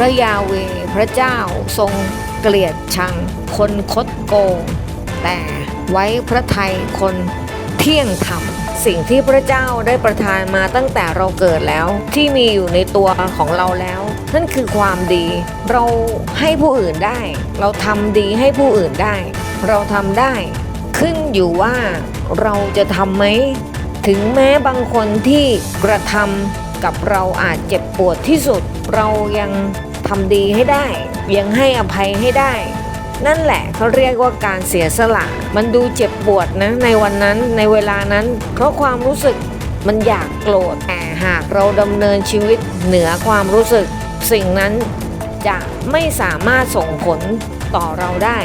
ระยาเวพระเจ้าทรงเกลียดชังคนคดโกง แต่ไว้พระทัยคนเที่ยงธรรมสิ่งที่พระเจ้าได้ประทานมาตั้งแต่เราเกิดแล้วที่มีอยู่ในตัวของเราแล้ว นั่นคือความดี เราให้ผู้อื่นได้ เราทำดีให้ผู้อื่นได้ เราทำได้ ขึ้นอยู่ว่าเราจะทำไหมถึงแม้บางคนที่กระทำ กับเราอาจเจ็บปวดที่สุด เรายังทำดีให้ได้ ยังให้อภัยให้ได้ นั่นแหละเขาเรียกว่าการเสียสละ มันดูเจ็บปวดนะในวันนั้นในเวลานั้น เพราะความรู้สึกมันอยากโกรธแต่หากเราดำเนินชีวิตเหนือความรู้สึก สิ่งนั้นจะไม่สามารถส่งผลต่อเราได้